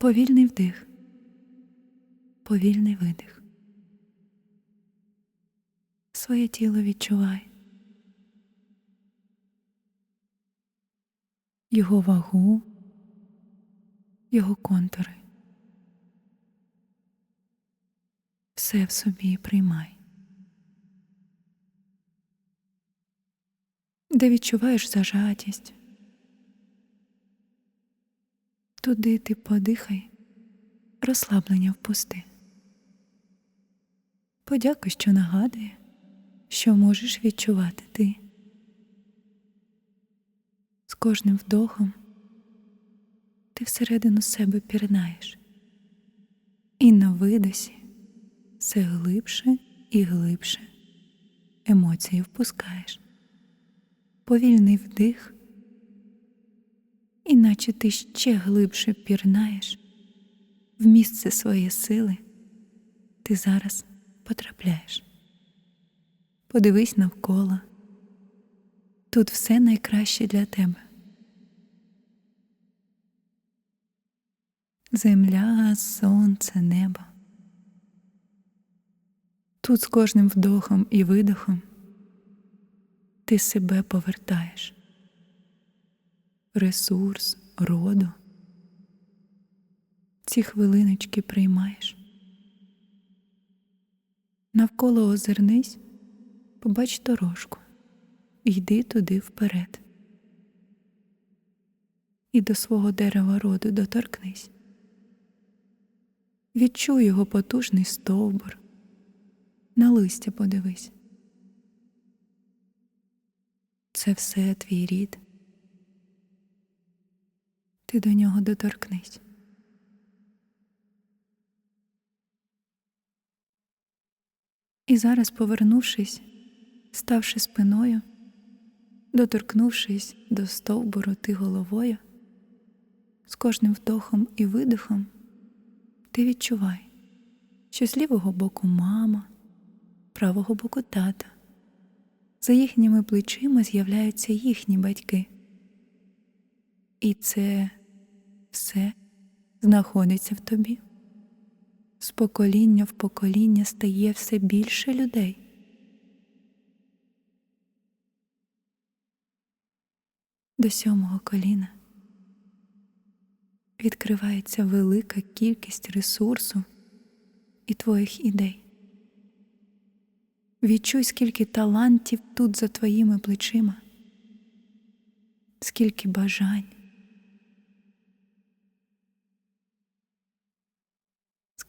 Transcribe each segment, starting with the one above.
Повільний вдих, повільний видих. Своє тіло відчувай. Його вагу, його контури. Все в собі приймай. Де відчуваєш зажатість, туди ти подихай, розслаблення впусти. Подякуй, що нагадує, що можеш відчувати ти. З кожним вдохом ти всередину себе пірнаєш, і на видосі все глибше і глибше емоції впускаєш. Повільний вдих, іначе ти ще глибше пірнаєш в місце своєї сили, ти зараз потрапляєш. Подивись навколо. Тут все найкраще для тебе. Земля, сонце, небо. Тут з кожним вдохом і видохом ти себе повертаєш. Ресурс, роду. Ці хвилиночки приймаєш. Навколо озирнись, побач дорожку, йди туди вперед. І до свого дерева роду доторкнись. Відчуй його потужний стовбур, на листя подивись. Це все твій рід. Ти до нього доторкнись. І зараз, повернувшись, ставши спиною, доторкнувшись до стовбуру ти головою, з кожним вдохом і видихом ти відчувай, що з лівого боку мама, правого боку тата, за їхніми плечима з'являються їхні батьки. І це все знаходиться в тобі. З покоління в покоління стає все більше людей. До сьомого коліна відкривається велика кількість ресурсу і твоїх ідей. Відчуй, скільки талантів тут за твоїми плечима, скільки бажань.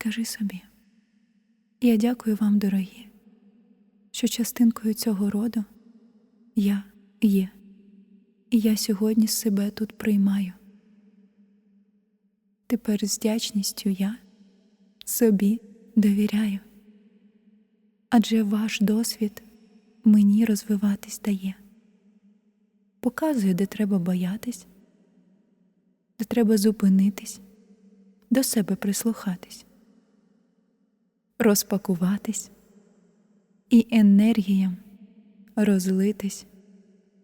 Скажи собі, я дякую вам, дорогі, що частинкою цього роду я є, і я сьогодні себе тут приймаю. Тепер з вдячністю я собі довіряю, адже ваш досвід мені розвиватись дає, показує, де треба боятись, де треба зупинитись, до себе прислухатись розпакуватись і енергіям розлитись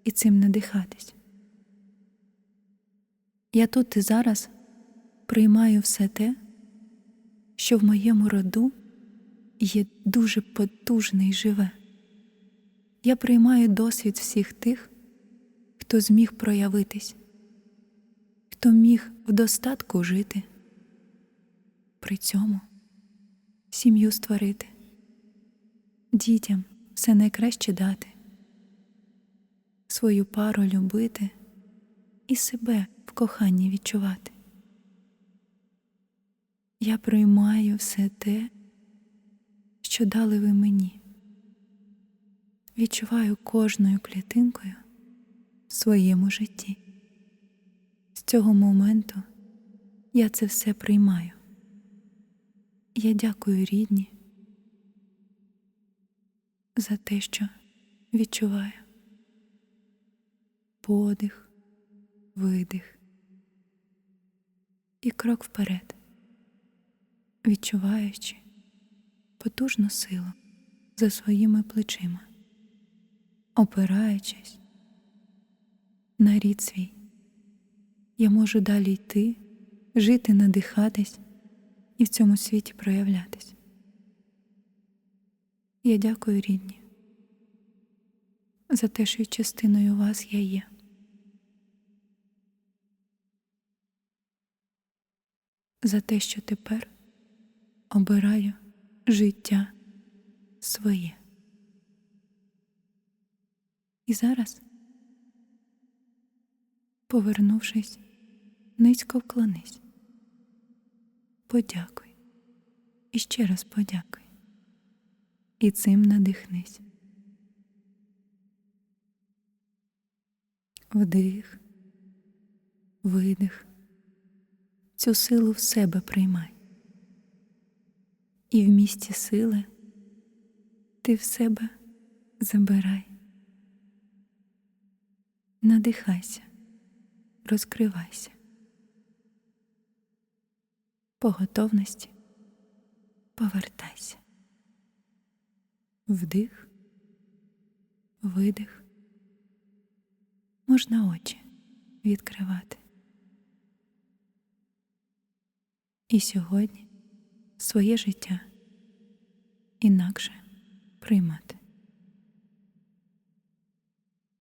і цим надихатись. Я тут і зараз приймаю все те, що в моєму роду є дуже потужне і живе. Я приймаю досвід всіх тих, хто зміг проявитись, хто міг в достатку жити. При цьому сім'ю створити, дітям все найкраще дати, свою пару любити і себе в коханні відчувати. Я приймаю все те, що дали ви мені, відчуваю кожною клітинкою в своєму житті. З цього моменту я це все приймаю. Я дякую рідні за те, що відчуваю. Подих, видих і крок вперед, відчуваючи потужну силу за своїми плечима, опираючись на рід свій, я можу далі йти жити, надихатись і в цьому світі проявлятись. Я дякую, рідні, за те, що частиною вас я є. За те, що тепер обираю життя своє. І зараз, повернувшись, низько вклонись. Подякуй і ще раз подякуй. І цим надихнись. Вдих, видих. Цю силу в себе приймай. І в місті сили ти в себе забирай. Надихайся, розкривайся. По готовності повертайся. Вдих, видих. Можна очі відкривати. І сьогодні своє життя інакше приймати.